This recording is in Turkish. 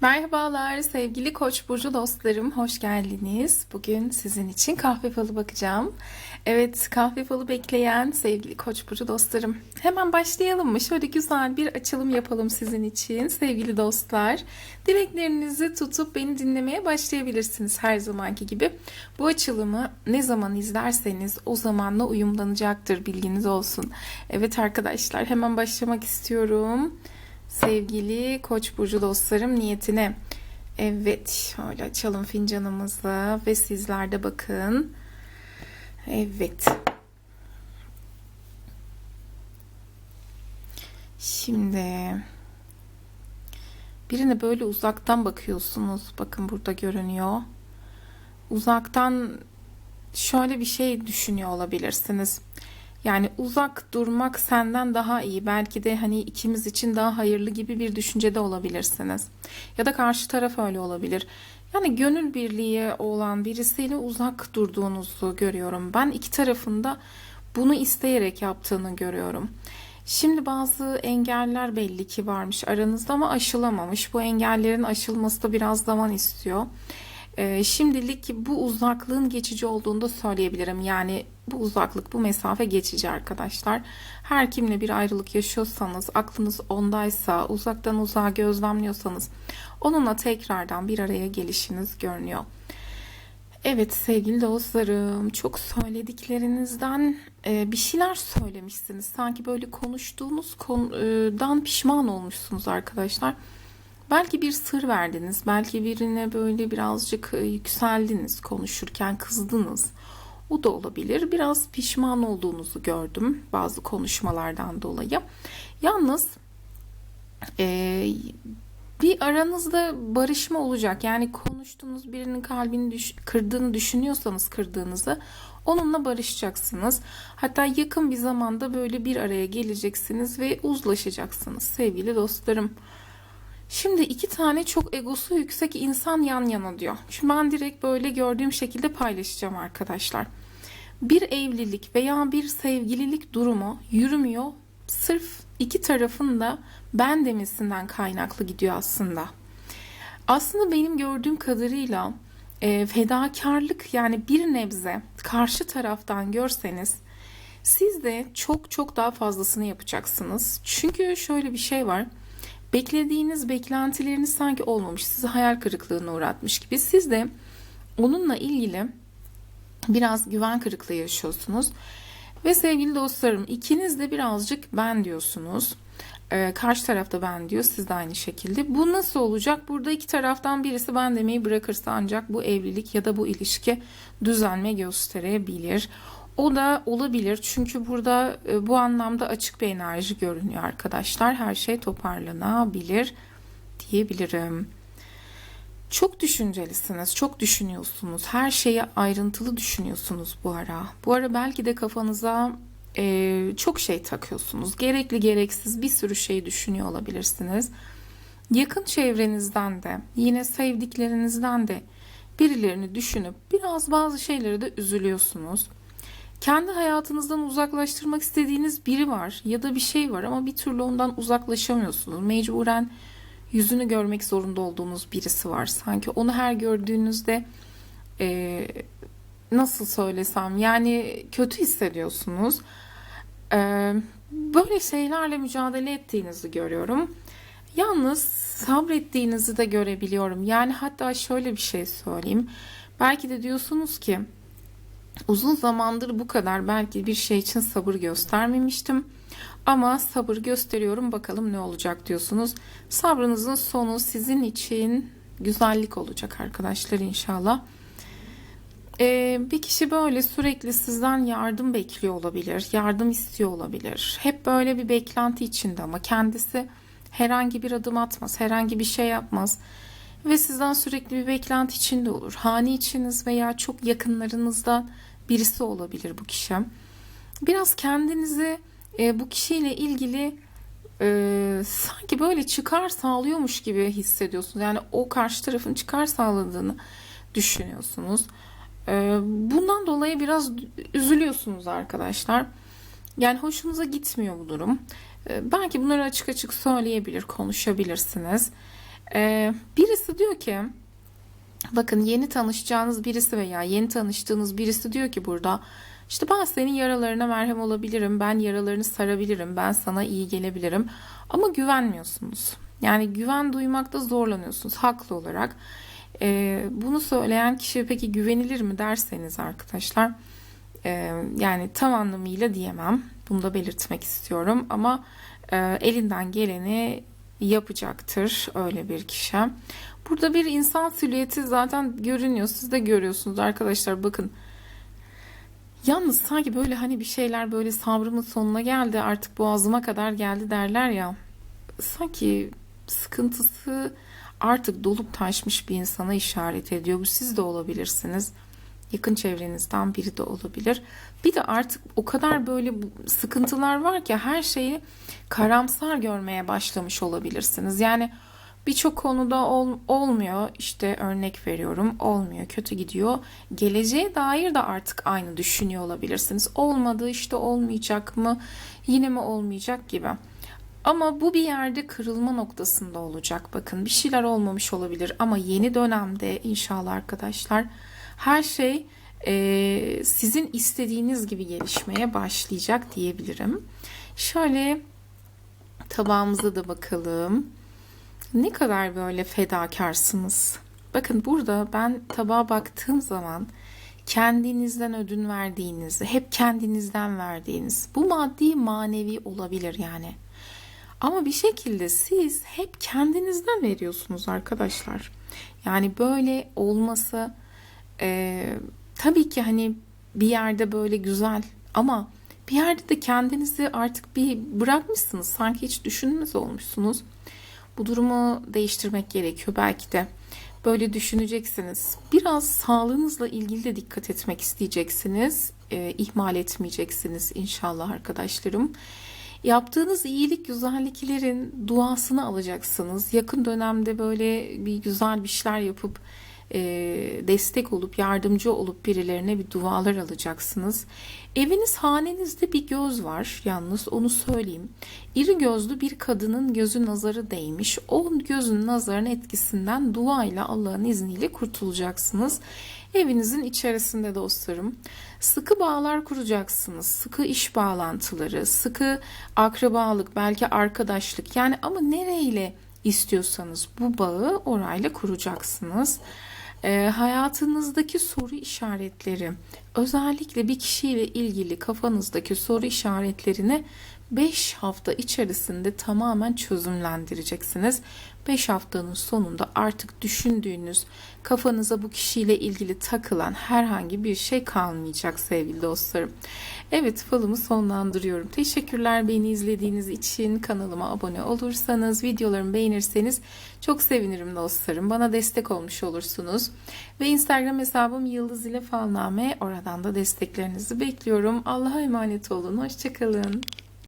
Merhabalar sevgili Koç burcu dostlarım, hoş geldiniz. Bugün sizin için kahve falı bakacağım. Evet, kahve falı bekleyen sevgili Koç burcu dostlarım. Hemen başlayalım mı? Şöyle güzel bir açılım yapalım sizin için sevgili dostlar. Dileklerinizi tutup beni dinlemeye başlayabilirsiniz her zamanki gibi. Bu açılımı ne zaman izlerseniz o zamanla uyumlanacaktır bilginiz olsun. Evet arkadaşlar, hemen başlamak istiyorum sevgili Koç burcu dostlarım niyetine. Evet, şöyle açalım fincanımızı ve sizler de bakın. Evet. Şimdi birine böyle uzaktan bakıyorsunuz. Bakın burada görünüyor. Uzaktan şöyle bir şey düşünüyor olabilirsiniz. Yani uzak durmak senden daha iyi. Belki de hani ikimiz için daha hayırlı gibi bir düşüncede olabilirsiniz. Ya da karşı taraf öyle olabilir. Yani gönül birliği olan birisiyle uzak durduğunuzu görüyorum. Ben iki tarafında bunu isteyerek yaptığını görüyorum. Şimdi bazı engeller belli ki varmış aranızda ama aşılamamış. Bu engellerin aşılması da biraz zaman istiyor. Ee, şimdilik bu uzaklığın geçici olduğunu da söyleyebilirim. Yani bu uzaklık, bu mesafe geçici arkadaşlar. Her kimle bir ayrılık yaşıyorsanız, aklınız ondaysa, uzaktan uzağa gözlemliyorsanız onunla tekrardan bir araya gelişiniz görünüyor. Evet sevgili dostlarım, çok söylediklerinizden e, bir şeyler söylemişsiniz. Sanki böyle konuştuğunuz konudan pişman olmuşsunuz arkadaşlar. Belki bir sır verdiniz, belki birine böyle birazcık e, yükseldiniz konuşurken, kızdınız. O da olabilir. Biraz pişman olduğunuzu gördüm bazı konuşmalardan dolayı. Yalnız e, bir aranızda barışma olacak. Yani konuştuğunuz birinin kalbini düş kırdığını düşünüyorsanız kırdığınızı onunla barışacaksınız. Hatta yakın bir zamanda böyle bir araya geleceksiniz ve uzlaşacaksınız sevgili dostlarım. Şimdi iki tane çok egosu yüksek insan yan yana diyor. Şimdi ben direkt böyle gördüğüm şekilde paylaşacağım arkadaşlar. Bir evlilik veya bir sevgililik durumu yürümüyor. Sırf iki tarafın da ben demesinden kaynaklı gidiyor aslında. Aslında benim gördüğüm kadarıyla e, fedakarlık yani bir nebze karşı taraftan görseniz siz de çok çok daha fazlasını yapacaksınız. Çünkü şöyle bir şey var beklediğiniz beklentileriniz sanki olmamış, sizi hayal kırıklığına uğratmış gibi siz de onunla ilgili biraz güven kırıklığı yaşıyorsunuz. Ve sevgili dostlarım ikiniz de birazcık ben diyorsunuz. Ee, karşı tarafta ben diyor siz de aynı şekilde. Bu nasıl olacak? Burada iki taraftan birisi ben demeyi bırakırsa ancak bu evlilik ya da bu ilişki düzelme gösterebilir. O da olabilir çünkü burada e, bu anlamda açık bir enerji görünüyor arkadaşlar. Her şey toparlanabilir diyebilirim. Çok düşüncelisiniz, çok düşünüyorsunuz. Her şeyi ayrıntılı düşünüyorsunuz bu ara. Bu ara belki de kafanıza e, çok şey takıyorsunuz. Gerekli gereksiz bir sürü şey düşünüyor olabilirsiniz. Yakın çevrenizden de, yine sevdiklerinizden de birilerini düşünüp biraz bazı şeylere de üzülüyorsunuz. Kendi hayatınızdan uzaklaştırmak istediğiniz biri var ya da bir şey var ama bir türlü ondan uzaklaşamıyorsunuz. Mecburen yüzünü görmek zorunda olduğunuz birisi var. Sanki onu her gördüğünüzde e, nasıl söylesem yani kötü hissediyorsunuz. E, böyle şeylerle mücadele ettiğinizi görüyorum. Yalnız sabrettiğinizi de görebiliyorum. Yani hatta şöyle bir şey söyleyeyim. Belki de diyorsunuz ki Uzun zamandır bu kadar belki bir şey için sabır göstermemiştim. Ama sabır gösteriyorum bakalım ne olacak diyorsunuz. Sabrınızın sonu sizin için güzellik olacak arkadaşlar inşallah. Ee, bir kişi böyle sürekli sizden yardım bekliyor olabilir, yardım istiyor olabilir. Hep böyle bir beklenti içinde ama kendisi herhangi bir adım atmaz, herhangi bir şey yapmaz ve sizden sürekli bir beklenti içinde olur. Hani içiniz veya çok yakınlarınızdan birisi olabilir bu kişi. Biraz kendinizi e, bu kişiyle ilgili e, sanki böyle çıkar sağlıyormuş gibi hissediyorsunuz. Yani o karşı tarafın çıkar sağladığını düşünüyorsunuz. E, bundan dolayı biraz üzülüyorsunuz arkadaşlar. Yani hoşunuza gitmiyor bu durum. E, belki bunları açık açık söyleyebilir, konuşabilirsiniz. Ee, birisi diyor ki bakın yeni tanışacağınız birisi veya yeni tanıştığınız birisi diyor ki burada işte ben senin yaralarına merhem olabilirim, ben yaralarını sarabilirim, ben sana iyi gelebilirim ama güvenmiyorsunuz. Yani güven duymakta zorlanıyorsunuz haklı olarak. Ee, bunu söyleyen kişi peki güvenilir mi derseniz arkadaşlar e, yani tam anlamıyla diyemem. Bunu da belirtmek istiyorum ama e, elinden geleni yapacaktır öyle bir kişi. Burada bir insan silüeti zaten görünüyor. Siz de görüyorsunuz arkadaşlar bakın. Yalnız sanki böyle hani bir şeyler böyle sabrımın sonuna geldi artık boğazıma kadar geldi derler ya. Sanki sıkıntısı artık dolup taşmış bir insana işaret ediyor. Bu siz de olabilirsiniz. Yakın çevrenizden biri de olabilir. Bir de artık o kadar böyle sıkıntılar var ki her şeyi karamsar görmeye başlamış olabilirsiniz. Yani birçok konuda ol- olmuyor. İşte örnek veriyorum olmuyor, kötü gidiyor. Geleceğe dair de artık aynı düşünüyor olabilirsiniz. Olmadı işte olmayacak mı? Yine mi olmayacak gibi. Ama bu bir yerde kırılma noktasında olacak. Bakın bir şeyler olmamış olabilir ama yeni dönemde inşallah arkadaşlar her şey e, sizin istediğiniz gibi gelişmeye başlayacak diyebilirim. Şöyle tabağımıza da bakalım. Ne kadar böyle fedakarsınız. Bakın burada ben tabağa baktığım zaman kendinizden ödün verdiğiniz, hep kendinizden verdiğiniz bu maddi manevi olabilir yani. Ama bir şekilde siz hep kendinizden veriyorsunuz arkadaşlar. Yani böyle olması e, tabii ki hani bir yerde böyle güzel ama bir yerde de kendinizi artık bir bırakmışsınız. Sanki hiç düşünmez olmuşsunuz. Bu durumu değiştirmek gerekiyor belki de. Böyle düşüneceksiniz. Biraz sağlığınızla ilgili de dikkat etmek isteyeceksiniz. E, ihmal etmeyeceksiniz inşallah arkadaşlarım. Yaptığınız iyilik, güzelliklerin duasını alacaksınız. Yakın dönemde böyle bir güzel bir şeyler yapıp e, destek olup yardımcı olup birilerine bir dualar alacaksınız. Eviniz hanenizde bir göz var yalnız onu söyleyeyim. İri gözlü bir kadının gözü nazarı değmiş. O gözün nazarının etkisinden duayla Allah'ın izniyle kurtulacaksınız. Evinizin içerisinde dostlarım. Sıkı bağlar kuracaksınız. Sıkı iş bağlantıları, sıkı akrabalık, belki arkadaşlık. Yani ama nereyle istiyorsanız bu bağı orayla kuracaksınız. E, hayatınızdaki soru işaretleri, özellikle bir kişiyle ilgili kafanızdaki soru işaretlerini 5 hafta içerisinde tamamen çözümlendireceksiniz. 5 haftanın sonunda artık düşündüğünüz, kafanıza bu kişiyle ilgili takılan herhangi bir şey kalmayacak sevgili dostlarım. Evet falımı sonlandırıyorum. Teşekkürler beni izlediğiniz için. Kanalıma abone olursanız, videolarımı beğenirseniz çok sevinirim dostlarım. Bana destek olmuş olursunuz. Ve Instagram hesabım Yıldız ile Falname. Oradan da desteklerinizi bekliyorum. Allah'a emanet olun. Hoşçakalın.